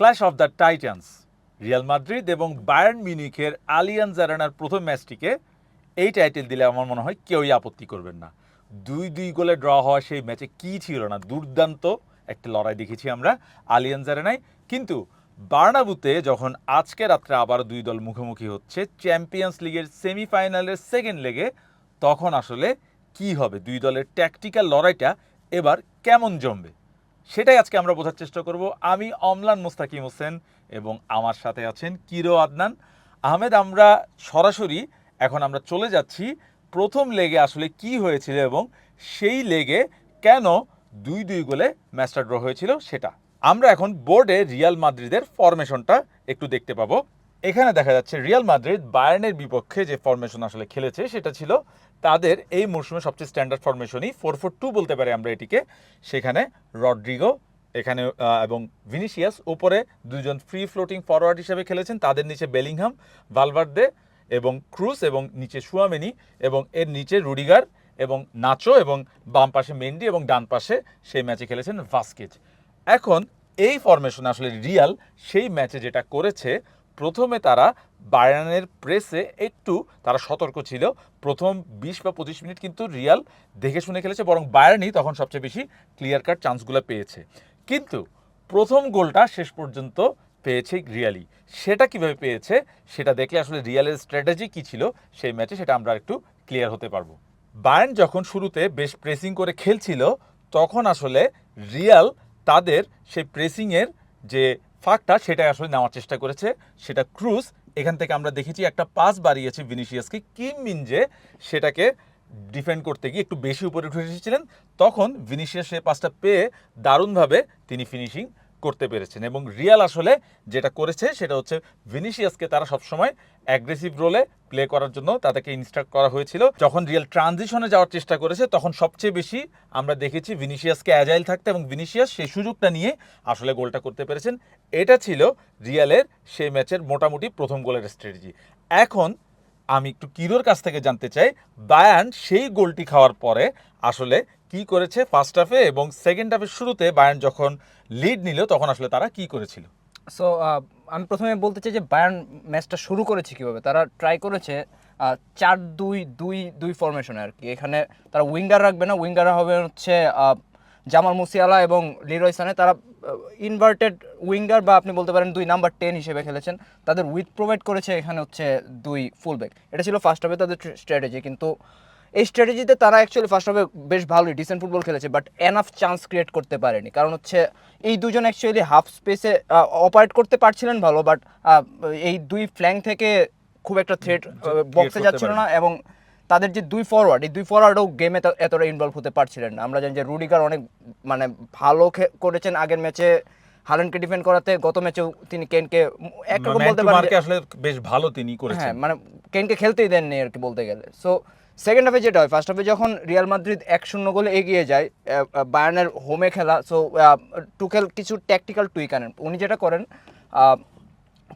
Clash of the titans, Real Madrid এবং Bayern মিউনিখের আলিয়ান জারানার প্রথম ম্যাচটিকে এই টাইটেল দিলে আমার মনে হয় কেউই আপত্তি করবেন না। দুই দুই গোলে ড্র হওয়া সেই ম্যাচে কী ছিল না? দুর্দান্ত একটা লড়াই দেখেছি আমরা আলিয়ান জারানায়। কিন্তু বার্নাবুতে যখন আজকে রাত্রে আবার দুই দল মুখোমুখি হচ্ছে চ্যাম্পিয়ন্স লিগের সেমিফাইনালের সেকেন্ড লেগে, তখন আসলে কি হবে? দুই দলের ট্যাকটিক্যাল লড়াইটা এবার কেমন জমবে? সেটাই আজকে আমরা বোঝার চেষ্টা করব। আমি অমলান মুস্তাকিম হোসেন এবং আমার সাথে আছেন কিরো আদনান। আহমেদ, আমরা সরাসরি এখন আমরা চলে যাচ্ছি প্রথম লেগে আসলে কি হয়েছিল এবং সেই লেগে কেন দুই দুই গোলে ম্যাচটা ড্র হয়েছিল সেটা। আমরা এখন বোর্ডে রিয়াল মাদ্রিদের ফরমেশনটা একটু দেখতে পাবো। এখানে দেখা যাচ্ছে রিয়াল মাদ্রিদ বায়ার্নের বিপক্ষে যে ফরমেশন আসলে খেলেছে, সেটা ছিল তাদের এই মরশুমে সবচেয়ে স্ট্যান্ডার্ড ফরমেশনই ফোর ফোর টু বলতে পারি আমরা এটিকে। সেখানে রড্রিগো, এখানে এবং ভিনিসিয়াস উপরে দুজন ফ্রি ফ্লোটিং ফরওয়ার্ড হিসেবে খেলেছেন, তাদের নিচে বেলিংহাম, ভালভার্দে এবং ক্রুজ এবং নিচে সুয়ামেনি এবং এর নিচে রুডিগার এবং নাচো এবং বাম পাশে মেন্ডি এবং ডান পাশে সেই ম্যাচে খেলেছেন ভাস্কেজ। এখন এই ফরমেশন আসলে রিয়াল সেই ম্যাচে যেটা করেছে প্রথমে তারা বায়ার্নের প্রেসে একটু তারা সতর্ক ছিল। প্রথম বিশ বা পঁচিশ মিনিট কিন্তু রিয়াল দেখে শুনে খেলেছে, বরং বায়ার্নই তখন সবচেয়ে বেশি ক্লিয়ার কাট চান্সগুলো পেয়েছে। কিন্তু প্রথম গোলটা শেষ পর্যন্ত পেয়েছে রিয়ালি সেটা কীভাবে পেয়েছে সেটা দেখলে আসলে রিয়ালের স্ট্র্যাটেজি কি ছিল সেই ম্যাচে সেটা আমরা একটু ক্লিয়ার হতে পারব। বায়ার্ন যখন শুরুতে বেশ প্রেসিং করে খেলছিল, তখন আসলে রিয়াল তাদের সেই প্রেসিংয়ের যে ফাঁকটা সেটাই আসলে নেওয়ার চেষ্টা করেছে, সেটা ক্রুজ। এখান থেকে আমরা দেখেছি একটা পাস বাড়িয়েছে ভিনিসিয়াসকে। কিম মিনজে সেটাকে ডিফেন্ড করতে গিয়ে একটু বেশি উপরে উঠে এসেছিলেন। তখন ভিনিসিয়াস সে পাসটা পেয়ে দারুণভাবে তিনি ফিনিশিং করতে পেরেছেন। এবং রিয়াল আসলে যেটা করেছে সেটা হচ্ছে ভিনিসিয়াসকে তারা সবসময় অ্যাগ্রেসিভ রোলে প্লে করার জন্য তাদেরকে ইনস্ট্রাক্ট করা হয়েছিল। যখন রিয়াল ট্রানজিশনে যাওয়ার চেষ্টা করেছে, তখন সবচেয়ে বেশি আমরা দেখেছি ভিনিসিয়াসকে অ্যাজাইল থাকতে এবং ভিনিসিয়াস সেই সুযোগটা নিয়ে আসলে গোলটা করতে পেরেছেন। এটা ছিল রিয়ালের সেই ম্যাচের মোটামুটি প্রথম গোলের স্ট্র্যাটেজি এখন আমি একটু কিরোর কাছ থেকে জানতে চাই, বায়ান সেই গোলটি খাওয়ার পরে আসলে কি করেছে ফার্স্ট হাফে এবং সেকেন্ড হাফের শুরুতে বায়ান যখন লিড নিল, তখন আসলে তারা কি করেছিল? সো আমি প্রথমে বলতে চাই যে বায়ার্ন ম্যাচটা শুরু করেছে কীভাবে? তারা ট্রাই করেছে চার দুই দুই দুই ফরমেশনে আর কি এখানে তারা উইঙ্গার রাখবে না উইঙ্গার হবে হচ্ছে জামাল মুসিয়ালা এবং লিরয় সানে। তারা ইনভার্টেড উইঙ্গার বা আপনি বলতে পারেন দুই নাম্বার টেন হিসেবে খেলেছেন। তাদের উইথ প্রোভাইড করেছে এখানে হচ্ছে দুই ফুলব্যাক এটা ছিল ফার্স্ট হাফে তাদের স্ট্র্যাটেজি কিন্তু এই স্ট্র্যাটেজিতে তারা অ্যাকচুয়ালি ফার্স্ট হাফে বেশ ভালোই ডিসেন্ট ফুটবল খেলেছে বাট এনাফ চান্স ক্রিয়েট করতে পারেনি। কারণ হচ্ছে এই দুজন অ্যাকচুয়ালি হাফ স্পেসে অপারেট করতে পারছিলেন ভালো বাট এই দুই ফ্ল্যাঙ্ক থেকে খুব একটা থ্রেট বক্সে যাচ্ছিল না এবং তাদের যে দুই ফরওয়ার্ড এই দুই ফরওয়ার্ডও গেমে এতটা ইনভলভ হতে পারছিলেন না। আমরা জানি যে রুডিগার অনেক মানে ভালো করেছেন আগের ম্যাচে। হালানকে ডিফেন্ড করাতে গত ম্যাচেও তিনি কেনকে একরকম Man বলতে পারেন আসলে বেশ ভালো তিনি হ্যাঁ করেছেন মানে কেনকে খেলতেই দেননি আর কি বলতে গেলে। সো সেকেন্ড হাফে যেটা হয় ফার্স্ট হাফে যখন রিয়াল মাদ্রিদ এক শূন্য গোলে এগিয়ে যায় বায়ানের হোমে খেলা সো টুকেল কিছু ট্যাকটিক্যাল টুইক আনেন। উনি যেটা করেন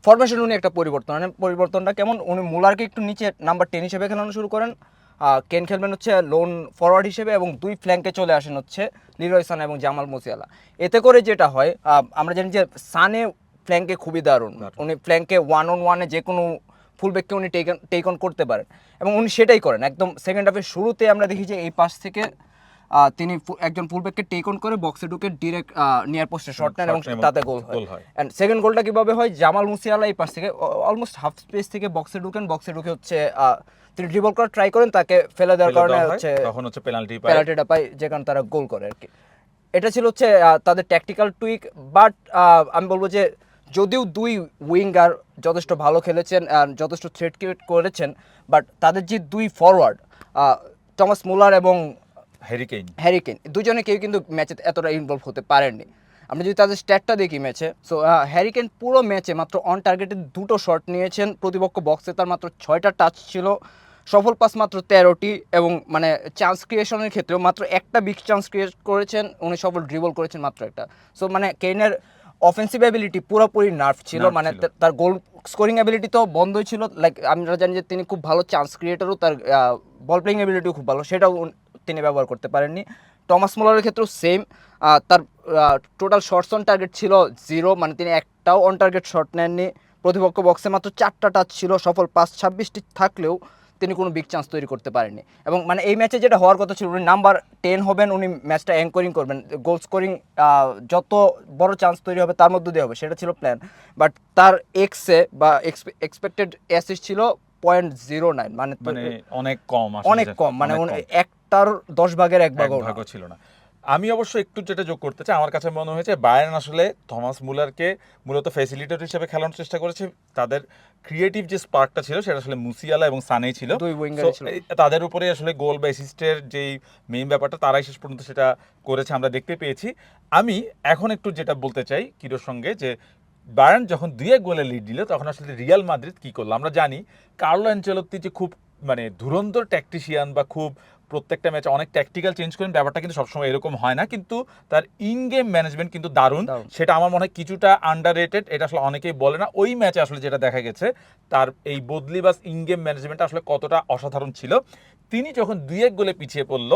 ফরমেশন উনি একটা পরিবর্তন আনেন। পরিবর্তনটা কেমন? উনি মুলারকে একটু নিচে নাম্বার টেন হিসেবে খেলানো শুরু করেন। কেন খেলবেন হচ্ছে লোন ফরওয়ার্ড হিসেবে এবং দুই ফ্ল্যাঙ্কে চলে আসেন হচ্ছে লিরয় সান এবং জামাল মুসিয়ালা এতে করে যেটা হয় আমরা জানি যে সানে ফ্ল্যাঙ্কে খুবই দারুণ। উনি ফ্ল্যাঙ্কে ওয়ান অন ওয়ানে যে কোনো ফুলব্যাককে উনি টেক টেক অন করতে পারেন। এবং উনি সেটাই করেন। একদম সেকেন্ড হাফের শুরুতে আমরা দেখি যে এই পাশ থেকে তিনি একজন ফুলব্যাককে টেক অন করে বক্সে ঢুকে ডিরেক্ট নিয়ার পোস্টে শট নেন এবং তাতে গোল হয়। অ্যান্ড সেকেন্ড গোলটা কীভাবে হয়? জামাল মুসিয়ালা এই পাশ থেকে অলমোস্ট হাফ স্পেস থেকে বক্সে ঢুকেন। বক্সে ঢুকে হচ্ছে আহ, তিনি ড্রিবল করার ট্রাই করেন তাকে ফেলে দেওয়ার কারণে হচ্ছে তখন হচ্ছে পেনাল্টি পায়। পেনাল্টিটা পায় যে কারণে তারা গোল করে আর কি। এটা ছিল হচ্ছে তাদের ট্যাকটিক্যাল টুইক বাট আমি বলব যে যদিও দুই উইঙ্গার যথেষ্ট ভালো খেলেছেন যথেষ্ট থ্রেট ক্রিয়েট করেছেন বাট তাদের যে দুই ফরওয়ার্ড টমাস মুলার এবং হ্যারিকেন হ্যারিকেন দুজনে কেউ কিন্তু ম্যাচে এতটা ইনভলভ হতে পারেননি। আমরা যদি তাদের স্ট্যাটটা দেখি ম্যাচে সো হ্যারিকেন পুরো ম্যাচে মাত্র অন টার্গেটে দুটো শট নিয়েছেন প্রতিপক্ষ বক্সে তার মাত্র ছয়টা টাচ ছিল সফল পাস মাত্র তেরোটি এবং মানে চান্স ক্রিয়েশনের ক্ষেত্রেও মাত্র একটা বিগ চান্স ক্রিয়েট করেছেন উনি সফল ড্রিবল করেছেন মাত্র একটা। সো মানে কেনের অফেন্সিভ অ্যাবিলিটি পুরোপুরি নার্ভ ছিল মানে। তার গোল স্কোরিং অ্যাবিলিটি তো বন্ধই ছিল লাইক আমরা জানি যে তিনি খুব ভালো চান্স ক্রিয়েটারও তার বল প্লেইং অ্যাবিলিটিও খুব ভালো সেটাও তিনি ব্যবহার করতে পারেননি টমাস মোলারের ক্ষেত্রেও সেম তার টোটাল শর্টস অন টার্গেট ছিল জিরো মানে তিনি একটাও অন টার্গেট শট নেননি প্রতিপক্ষ বক্সে মাত্র চারটা টাচ ছিল সফল পাঁচ ছাব্বিশটি থাকলেও তিনি কোনো বিগ চান্স তৈরি করতে পারেননি। এবং মানে এই ম্যাচে যেটা হওয়ার কথা ছিল উনি নাম্বার টেন হবেন উনি ম্যাচটা অ্যাঙ্করিং করবেন। গোল স্কোরিং যত বড় চান্স তৈরি হবে তার মধ্য দিয়ে হবে সেটা ছিল প্ল্যান বাট তার এক্সে বা এক্সপেক্টেড অ্যাসিস ছিল পয়েন্ট জিরো নাইন মানে অনেক কম অনেক কম মানে। একটার দশ ভাগের এক ভাগ ভাগও ছিল না। আমি অবশ্য একটু যেটা যোগ করতে চাই আমার কাছে মনে হয়েছে বায়ার্ন আসলে থমাস মুলারকে মূলত ফ্যাসিলিটেটর হিসেবে খেলানোর চেষ্টা করেছে। তাদের ক্রিয়েটিভ যে স্পার্কটা ছিল সেটা আসলে মুসিয়ালা এবং সানেই ছিল। তাদের উপরে আসলে গোল বা অ্যাসিস্টের যেই মেইন ব্যাপারটা তারাই শেষ পর্যন্ত সেটা করেছে আমরা দেখতে পেয়েছি। আমি এখন একটু যেটা বলতে চাই কিরোর সঙ্গে যে বায়ার্ন যখন দুই এক গোলে লিড দিল তখন আসলে রিয়াল মাদ্রিদ কি করল? আমরা জানি কার্লো অ্যাঞ্চেলত্তি যে খুব মানে ধুরন্ধর ট্যাকটিশিয়ান বা খুব প্রত্যেকটা ম্যাচে অনেক ট্যাকটিক্যাল চেঞ্জ করেন ব্যাপারটা কিন্তু সবসময় এরকম হয় না কিন্তু তার ইন গেম ম্যানেজমেন্ট কিন্তু দারুণ। সেটা আমার মনে হয় কিছুটা আন্ডার রেটেড এটা আসলে অনেকেই বলে না। ওই ম্যাচে আসলে যেটা দেখা গেছে তার এই বদলি বাস ইন গেম ম্যানেজমেন্টটা আসলে কতটা অসাধারণ ছিল। তিনি যখন দুই এক গোলে পিছিয়ে পড়ল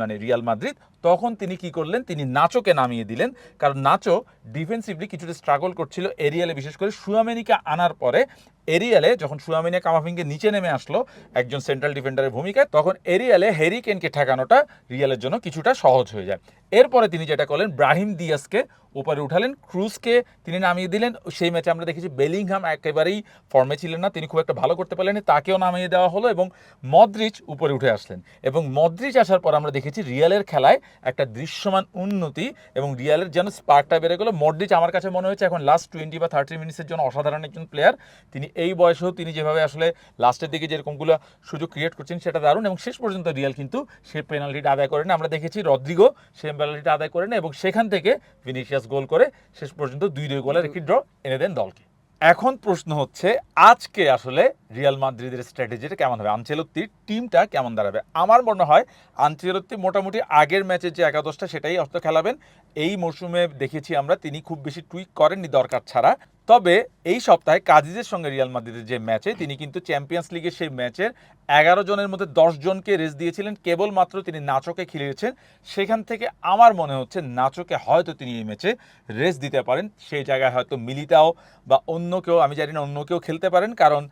মানে রিয়াল মাদ্রিদ তখন তিনি কি করলেন? তিনি নাচোকে নামিয়ে দিলেন। কারণ নাচো ডিফেন্সিভলি কিছুটা স্ট্রাগল করছিল এরিয়ালে, বিশেষ করে সুয়ামেনিকে আনার পরে। এরিয়ালে যখন সুয়ামেনিয়া কামাফিংকে নিচে নেমে আসলো একজন সেন্ট্রাল ডিফেন্ডারের ভূমিকায়, তখন এরিয়ালে হ্যারি কেনকে ঠেকানোটা রিয়ালের জন্য কিছুটা সহজ হয়ে যায়। এরপরে তিনি যেটা করলেন, ব্রাহিম দিয়াসকে উপরে উঠালেন। ক্রুজকে তিনি নামিয়ে দিলেন। সেই ম্যাচে আমরা দেখেছি বেলিংহাম একেবারেই ফর্মে ছিলেন না। তিনি খুব একটা ভালো করতে পারলেন তাকেও নামিয়ে দেওয়া হলো এবং মদ্রিচ উপরে উঠে আসলেন। এবং মদ্রিচ আসার পর আমরা দেখেছি রিয়ালের খেলায় একটা দৃশ্যমান উন্নতি এবং রিয়ালের যেন স্পার্কটা বেড়ে গেলো। মদ্রিচ আমার কাছে মনে হয়েছে এখন লাস্ট টোয়েন্টি বা থার্টি মিনিটসের জন্য অসাধারণ একজন প্লেয়ার তিনি এই বয়সেও তিনি যেভাবে আসলে লাস্টের দিকে যেরকমগুলো সুযোগ ক্রিয়েট করছেন সেটা দারুণ এবং শেষ পর্যন্ত রিয়াল কিন্তু সে পেনাল্টিটা আদায় করে না আমরা দেখেছি রদ্রিগো সে পেনাল্টিটা আদায় করে না এবং সেখান থেকে ভিনিসিয়াস গোল করে শেষ পর্যন্ত দুই দুই গোলের একটি ড্র এনে দেন দলকে। এখন প্রশ্ন হচ্ছে, আজকে আসলে রিয়াল মাদ্রিদের স্ট্র্যাটেজিটা কেমন হবে? আনচেলত্তির টিমটা কেমন দাঁড়াবে? আমার মনে হয় আনচেলত্তি মোটামুটি আগের ম্যাচের যে একাদশটা সেটাই অস্ত খেলাবেন। এই মরশুমে দেখেছি আমরা, তিনি খুব বেশি টুইক করেননি দরকার ছাড়া। তবে এই সপ্তাহে কাজিজের সঙ্গে রিয়াল মাদ্রিদের যে ম্যাচে তিনি কিন্তু চ্যাম্পিয়ন্স লিগের সেই ম্যাচের এগারো জনের মধ্যে দশ জনকে রেস দিয়েছিলেন। কেবলমাত্র তিনি নাচকে খেলিয়েছেন। সেখান থেকে আমার মনে হচ্ছে নাচকে হয়তো তিনি এই ম্যাচে রেস দিতে পারেন। সেই জায়গায় হয়তো মিলিতাও বা অন্য কেউ, আমি জানি না, অন্য কেউ খেলতে পারেন। কারণ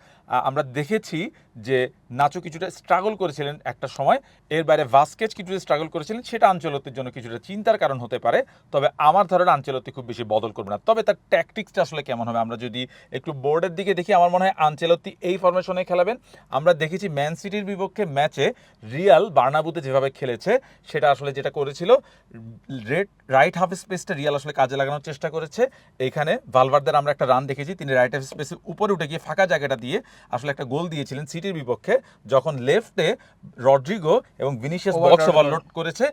আমরা দেখেছি যে নাচো কিছুটা স্ট্রাগল করেছিলেন একটা সময়। এর বাইরে ভাস্কেজ কিছুটা স্ট্রাগল করেছিলেন, সেটা আঞ্চলত্বের জন্য কিছুটা চিন্তার কারণ হতে পারে। তবে আমার ধারণা আঞ্চলতি খুব বেশি বদল করবে না। তবে তার ট্যাকটিক্সটা আসলে কেমন হবে? আমরা যদি একটু বোর্ডের দিকে দেখি, আমার মনে হয় আঞ্চলতি এই ফরমেশনে খেলাবেন। আমরা দেখেছি ম্যান সিটির বিপক্ষে ম্যাচে রিয়াল বার্নাবুতে যেভাবে খেলেছে, সেটা আসলে যেটা করেছিল রেড রাইট হাফ স্পেসটা রিয়াল আসলে কাজে লাগানোর চেষ্টা করেছে। এখানে ভালভারদের আমরা একটা রান দেখেছি, তিনি রাইট হাফ স্পেসের উপরে উঠে গিয়ে ফাঁকা জায়গাটা দিয়ে আসলে একটা গোল দিয়েছিলেন সিটির বিপক্ষে যখন লেফটে রড্রিগো এবং ভিনিসিয়াস Overload বক্স ওভারলোড করেছে।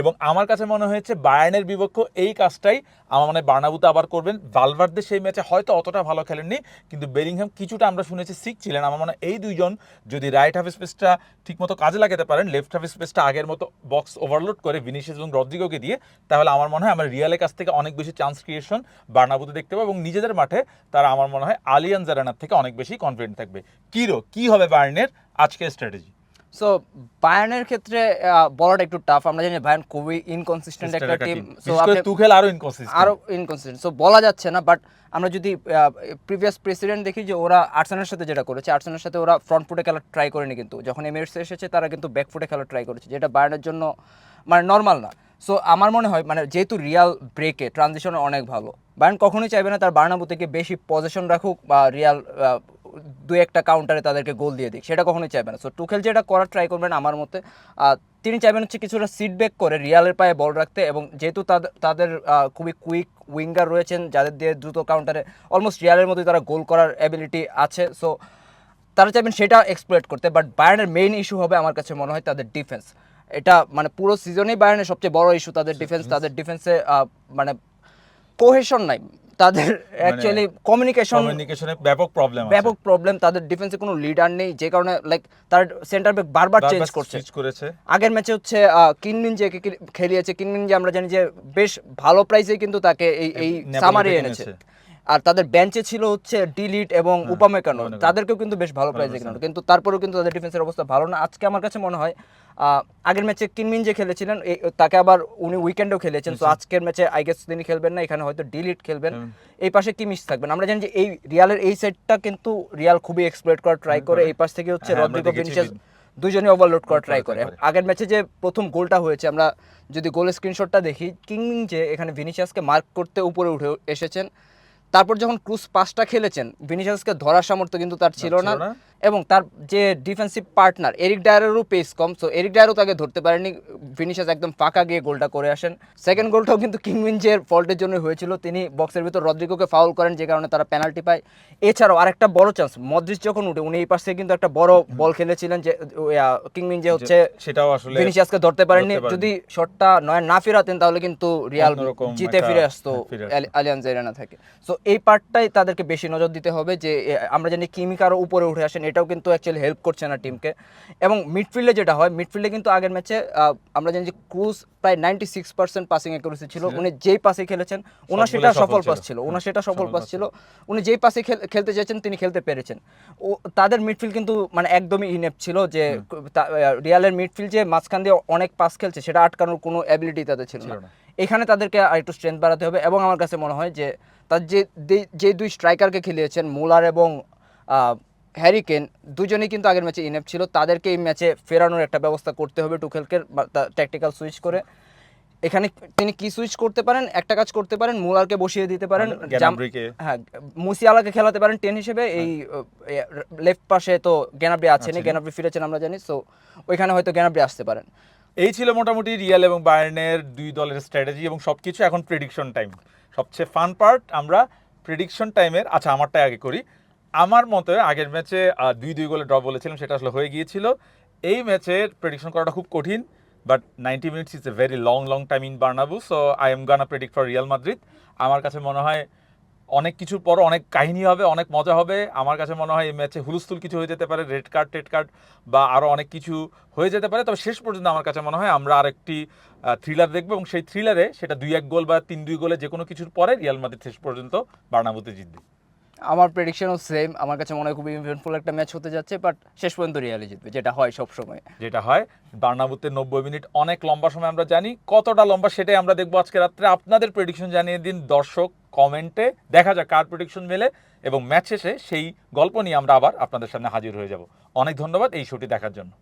এবং আমার কাছে মনে হয়েছে বায়ার্নের বিপক্ষে এই কাজটাই আমার মনে বার্নাবুতে আবার করবেন। ভালভারদে সেই ম্যাচে হয়তো অতটা ভালো খেলেননি কিন্তু বেলিংহাম কিছুটা আমরা শুনেছি সিক ছিলেন। আমার মনে হয় এই দুইজন যদি রাইট হাফ স্পেসটা ঠিকমতো কাজে লাগাতে পারেন লেফট হাফ স্পেসটা আগের মতো বক্স ওভারলোড করে ভিনিসিয়াস এবং রদ্রিগোকে দিয়ে তাহলে আমার মনে হয় আমরা রিয়ালের কাছ থেকে অনেক বেশি চান্স ক্রিয়েশন বার্নাবুতে দেখতে পাবো এবং নিজেদের মাঠে তারা আমার মনে হয় আলিয়ান জারানার থেকে অনেক বেশি কনফিডেন্ট থাকবে। কিরো কি হবে বায়ার্নের আজকের স্ট্র্যাটেজি সো বায়ার্নের ক্ষেত্রে বলাটা একটু টাফ আমরা জানি বায়ার্ন খুবই ইনকনসিস্টেন্ট একটা টিম সো তুখেল আরও ইনকনসিস্টেন্ট আরও ইনকনসিস্টেন্ট সো বলা যাচ্ছে না বাট আমরা যদি প্রিভিয়াস প্রেসিডেন্ট দেখি যে ওরা আর্সেনালের সাথে যেটা করেছে আর্সেনালের সাথে ওরা ফ্রন্ট ফুটে খেলা ট্রাই করেনি কিন্তু। যখন এমিরেটস এসেছে তারা কিন্তু ব্যাক ফুটে খেলা ট্রাই করেছে যেটা বায়ার্নের জন্য মানে নর্মাল না। সো আমার মনে হয় মানে যেহেতু রিয়াল ব্রেকে ট্রানজিশন অনেক ভালো বায়ার্ন কখনোই চাইবে না তার বার্নাবু থেকে বেশি পজিশন রাখুক বা রিয়াল দু একটা কাউন্টারে তাদেরকে গোল দিয়ে দিক সেটা কখনোই চাইবে না। সো টুকেল যেটা করার ট্রাই করবেন আমার মতে তিনি চাইবেন হচ্ছে কিছুটা সিট ব্যাক করে রিয়ালের পায়ে বল রাখতে এবং যেহেতু তাদের তাদের খুবই কুইক উইঙ্গার রয়েছেন যাদের দিয়ে দ্রুত কাউন্টারে অলমোস্ট রিয়ালের মধ্যে তারা গোল করার অ্যাবিলিটি আছে সো তারা চাইবেন সেটা এক্সপ্লয়েট করতে বাট বায়ার্নের মেইন ইস্যু হবে আমার কাছে মনে হয় তাদের ডিফেন্স এটা মানে পুরো সিজনেই বায়ার্নের সবচেয়ে বড় ইস্যু তাদের ডিফেন্স তাদের ডিফেন্সে মানে কোহেশন নাই। তাদের অ্যাকচুয়ালি কমিউনিকেশন কমিউনিকেশনে ব্যাপক প্রবলেম ব্যাপক প্রবলেম তাদের ডিফেন্সে কোনো লিডার নেই যে কারণে লাইক তার সেন্টার ব্যাক বারবার চেঞ্জ করছে। করেছে। আগের ম্যাচে হচ্ছে কিনমিন যে খেলিয়েছে কিনমিন যে আমরা জানি যে বেশ ভালো প্রাইসে কিন্তু তাকে এই এই সামারে এনেছে। আর তাদের বেঞ্চে ছিল হচ্ছে ডিলিট এবং উপামেকানো উপামেকানো। তাদেরকেও কিন্তু বেশ ভালো প্রাইসে কিনানো কিন্তু তারপরেও কিন্তু তাদের ডিফেন্সের অবস্থা ভালো না। আজকে আমার কাছে মনে হয় আগের ম্যাচে কিনমিন যে খেলেছিলেন তাকে আবার উনি উইকেন্ডেও খেলেছেন তো আজকের ম্যাচে আই গেস তিনি খেলবেন না এখানে হয়তো ডিলিট খেলবেন। এই পাশে কি কিমিশ থাকবেন? আমরা জানি যে এই রিয়ালের এই সেটটা কিন্তু রিয়াল খুবই এক্সপ্লয়েট করার ট্রাই করে এই পাশ থেকে হচ্ছে হ্যাঁ, রদ্রিগো ভিনিসিয়াস দুজনে ওভারলোড করার ট্রাই করে। করে। আগের ম্যাচে যে প্রথম গোলটা হয়েছে আমরা যদি গোলের স্ক্রিনশটটা দেখি কিংমিং যে এখানে ভিনিসিয়াসকে মার্ক করতে উপরে উঠে এসেছেন তারপর যখন ক্রুজ পাসটা খেলেছেন ভিনিসিয়াসকে ধরার সামর্থ্য কিন্তু তার ছিল না। এবং তার যে ডিফেন্সিভ পার্টনার এরিক ডায়ারেরও পেস কম সো এরিক ডায়ারও তাকে ধরতে পারেনি। ভিনিসিয়াস একদম ফাঁকা গিয়ে গোলটা করে আসেন। সেকেন্ড গোলটাও কিন্তু কিংমিনজের ফল্টের জন্য হয়েছিল। তিনি বক্সের ভিতর রদ্রিগোকে ফাউল করেন যে কারণে তারা পেনাল্টি পায়। এছাড়াও আরেকটা বড় চান্স মদ্রিস যখন উঠে উনি এই পাশে কিন্তু একটা বড় বল খেলেছিলেন যে কিংমিন যে হচ্ছে সেটাও আসলে ভিনিসিয়াসকে ধরতে পারেননি। যদি শটটা নয় না ফেরাতেন তাহলে কিন্তু রিয়াল জিতে ফিরে আসতো হ্যাঁ, ফিরে আসতো। আলি- থেকে। সো এই পার্টটাই তাদেরকে বেশি নজর দিতে হবে যে আমরা জানি কিমিক আরও উপরে উঠে আসেন এটাও কিন্তু অ্যাকচুয়ালি হেল্প করছে না টিমকে এবং মিডফিল্ডে যেটা হয় মিডফিল্ডে কিন্তু আগের ম্যাচে আমরা জানি যে ক্রুজ প্রায় ninety six percent passing accuracy ছিল উনি যেই পাসে খেলেছেন ওনার সেটা সফল পাস ছিল। ওনার সেটা সফল পাস ছিল। উনি যেই পাসে খেলতে চেয়েছেন তিনি খেলতে পেরেছেন। ও তাদের মিডফিল্ড কিন্তু মানে একদমই ইনেপ ছিল যে রিয়ালের মিডফিল্ড যে মাঝখান দিয়ে অনেক পাস খেলছে সেটা আটকানোর কোনো অ্যাবিলিটি তাদের ছিল না। এখানে তাদেরকে আর একটু স্ট্রেংথ বাড়াতে হবে এবং আমার কাছে মনে হয় যে তার যে যে দুই স্ট্রাইকারকে খেলিয়েছেন মুলার এবং হ্যারিকেন দুজনেই কিন্তু আগের ম্যাচে ইনেপ ছিল। তাদেরকে এই ম্যাচে ফেরানোর একটা ব্যবস্থা করতে হবে টুখেলকে ট্যাকটিক্যাল সুইচ করে। এখানে তিনি কি সুইচ করতে পারেন? একটা কাজ করতে পারেন মুলারকে বসিয়ে দিতে পারেন হ্যাঁ মুসিয়ালাকে খেলাতে পারেন টেন হিসেবে। এই লেফট পাশে তো গ্যানাব্রি আছেনই আছেনই। গ্যানাব্রি ফিরেছেন আমরা জানি সো ওইখানে হয়তো গ্যানাব্রি আসতে পারেন। এই ছিল মোটামুটি রিয়াল এবং বায়ার্নের দুই দলের স্ট্র্যাটেজি এবং সবকিছু এখন প্রেডিকশন টাইম সবচেয়ে ফান পার্ট আমরা প্রেডিকশন টাইমের আচ্ছা আমারটাই আগে করি। আমার মতে আগের ম্যাচে দুই দুই গোলে ড্র বলেছিলাম, সেটা আসলে হয়ে গিয়েছিল। এই ম্যাচের প্রেডিকশন করাটা খুব কঠিন but ninety minutes is a very long long time in Bernabeu so I am gonna predict for Real Madrid আমার কাছে মনে হয় অনেক কিছুর পর অনেক কাহিনী হবে, অনেক মজা হবে। আমার কাছে মনে হয় এই ম্যাচে হুলস্থুল কিছু হয়ে যেতে পারে রেড কার্ড টেড কার্ড বা আরও অনেক কিছু হয়ে যেতে পারে। তবে শেষ পর্যন্ত আমার কাছে মনে হয় আমরা আরেকটি থ্রিলার দেখব, এবং সেই থ্রিলারে সেটা দুই এক গোল বা তিন দুই গোলে যে কোনো কিছুর পরে রিয়াল মাদ্রিদ শেষ পর্যন্ত বার্নাবুতে জিতবে। আমার প্রেডিকশনও সেম আমার কাছে মনে হয় খুবই ইভেন্টফুল একটা ম্যাচ হতে যাচ্ছে বাট শেষ পর্যন্ত রিয়ালি জিতবে, যেটা হয় সব সময় যেটা হয়, বার্নাবুতে নব্বই মিনিট অনেক লম্বা সময় আমরা জানি। কতটা লম্বা সেটাই আমরা দেখব আজকে রাত্রে। আপনাদের প্রেডিকশন জানিয়ে দিন দর্শক কমেন্টে। দেখা যাক কার প্রেডিকশন মেলে, এবং ম্যাচ শেষে সেই গল্প নিয়ে আমরা আবার আপনাদের সামনে হাজির হয়ে যাব। অনেক ধন্যবাদ এই শোটি দেখার জন্য।